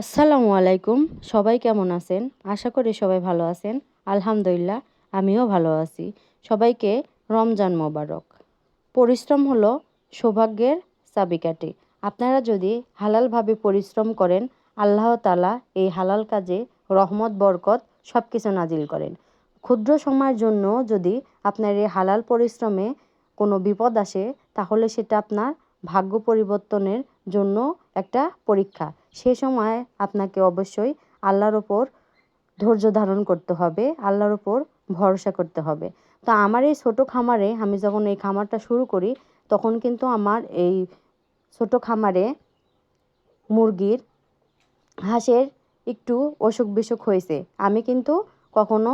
আসসালামু আলাইকুম। সবাই কেমন আছেন? আশা করি সবাই ভালো আছেন। আলহামদুলিল্লাহ, আমিও ভালো আছি। সবাইকে রমজান মোবারক। পরিশ্রম হলো সৌভাগ্যের চাবিকাঠি। আপনারা যদি হালালভাবে পরিশ্রম করেন, আল্লাহ তালা এই হালাল কাজে রহমত, বরকত সব কিছু নাজিল করেন। ক্ষুদ্র সময়ের জন্য যদি আপনার এই হালাল পরিশ্রমে কোনো বিপদ আসে, তাহলে সেটা আপনার ভাগ্য পরিবর্তনের জন্য একটা পরীক্ষা। সে সময় আপনাকে অবশ্যই আল্লাহর ওপর ধৈর্য ধারণ করতে হবে, আল্লাহর ওপর ভরসা করতে হবে। তো আমার এই ছোটো খামারে আমি যখন এই খামারটা শুরু করি, তখন কিন্তু আমার এই ছোটো খামারে মুরগির হাঁসের একটু অসুখ বিসুখ হয়েছে। আমি কিন্তু কখনো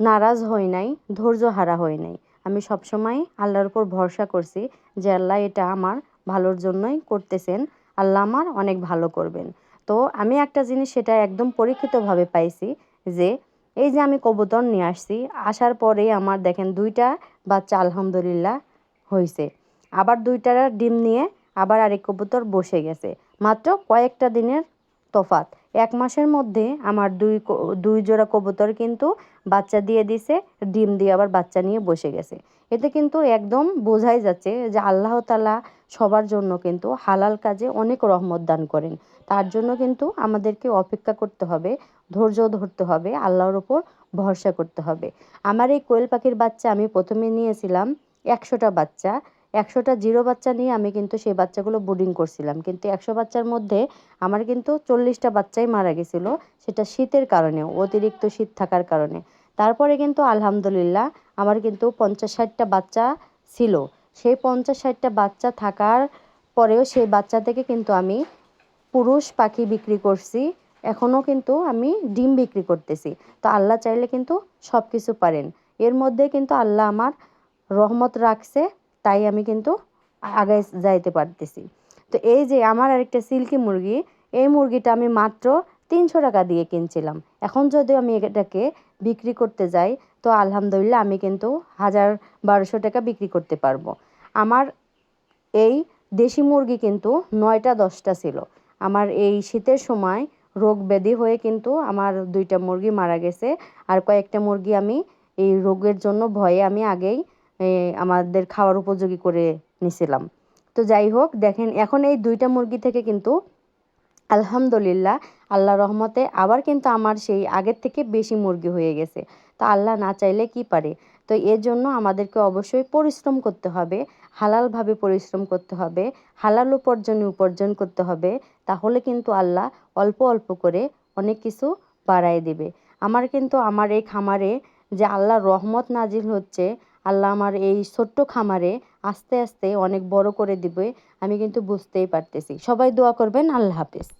নারাজ হই নাই ধৈর্য হারা হই নাই। আমি সবসময় আল্লাহর উপর ভরসা করছি যে আল্লাহ এটা আমার ভালোর জন্যই করতেছেন। আল্লাহ আমার অনেক ভালো করবেন। তো আমি একটা জিনিস সেটা একদম পরীক্ষিতভাবে পাইছি যে, এই যে আমি কবুতর নিয়ে আসছি, আসার পরে আমার দেখেন দুইটা বাচ্চা আলহামদুলিল্লাহ হয়েছে আবার দুইটার ডিম নিয়ে আবার আরেক কবুতর বসে গেছে। মাত্র কয়েকটা দিনের তফাত এক মাসের মধ্যে আমার দুই দুই জোড়া কবুতর কিন্তু বাচ্চা দিয়ে দিছে, ডিম দিয়ে আবার বাচ্চা নিয়ে বসে গেছে। এতে কিন্তু একদম বোঝাই যাচ্ছে যে আল্লাহ তালা সবার জন্য কিন্তু হালাল কাজে অনেক রহমত দান করেন। তার জন্য কিন্তু আমাদেরকে অপেক্ষা করতে হবে, ধৈর্য ধরতে হবে, আল্লাহর ওপর ভরসা করতে হবে। আমার এই কোয়েল পাখির বাচ্চা আমি প্রথমে নিয়েছিলাম একশোটা বাচ্চা। একশোটা জিরো বাচ্চা নিয়ে আমি কিন্তু সেই বাচ্চাগুলো বোর্ডিং করছিলাম। কিন্তু একশো বাচ্চার মধ্যে আমার কিন্তু চল্লিশটা বাচ্চাই মারা গেছিল, সেটা শীতের কারণে, অতিরিক্ত শীত থাকার কারণে। তারপরে কিন্তু আলহামদুলিল্লাহ আমার কিন্তু পঞ্চাশ ষাটটা বাচ্চা ছিল। সেই পঞ্চাশ ষাটটা বাচ্চা থাকার পরেও সেই বাচ্চা থেকে কিন্তু আমি পুরুষ পাখি বিক্রি করছি এখনও কিন্তু আমি ডিম বিক্রি করতেছি। তো আল্লাহ চাইলে কিন্তু সব কিছু পারেন। এর মধ্যে কিন্তু আল্লাহ আমার রহমত রাখছে তাই আমি কিন্তু আগে যাইতে পারতেছি। তো এই যে আমার আরেকটা সিল্কি মুরগি, এই মুরগিটা আমি মাত্র তিনশো টাকা দিয়ে কিনছিলাম। এখন যদি আমি এটাকে বিক্রি করতে যাই, তো আলহামদুলিল্লাহ আমি কিন্তু হাজার বারোশো টাকা বিক্রি করতে পারব। আমার এই দেশি মুরগি কিন্তু নয়টা দশটা ছিল। আমার এই শীতের সময় রোগ ব্যাধি হয়ে কিন্তু আমার দুইটা মুরগি মারা গেছে। আর কয়েকটা মুরগি আমি এই রোগের জন্য ভয়ে আমি আগেই আমাদের খাওয়ার উপযোগী করে নিছিলাম। তো যাই হোক দেখেন, এখন এই দুইটা মুরগি থেকে কিন্তু আলহামদুলিল্লাহ আল্লাহ রহমতে আবার কিন্তু আমার সেই আগের থেকে বেশি মুরগি হয়ে গেছে। তা আল্লাহ না চাইলে কি পারে? তো এর জন্য আমাদেরকে অবশ্যই পরিশ্রম করতে হবে, হালালভাবে পরিশ্রম করতে হবে, হালাল উপার্জনে উপার্জন করতে হবে, তাহলে কিন্তু আল্লাহ অল্প অল্প করে অনেক কিছু বাড়ায় দেবে। আমার কিন্তু আমার এই খামারে যে আল্লাহর রহমত নাজিল হচ্ছে আল্লাহ আমার এই ছোট্ট খামারে আস্তে আস্তে অনেক বড় করে দিবে। আমি কিন্তু বুঝতেই পারতেছি। সবাই দোয়া করবেন। আল্লাহ হাফিজ।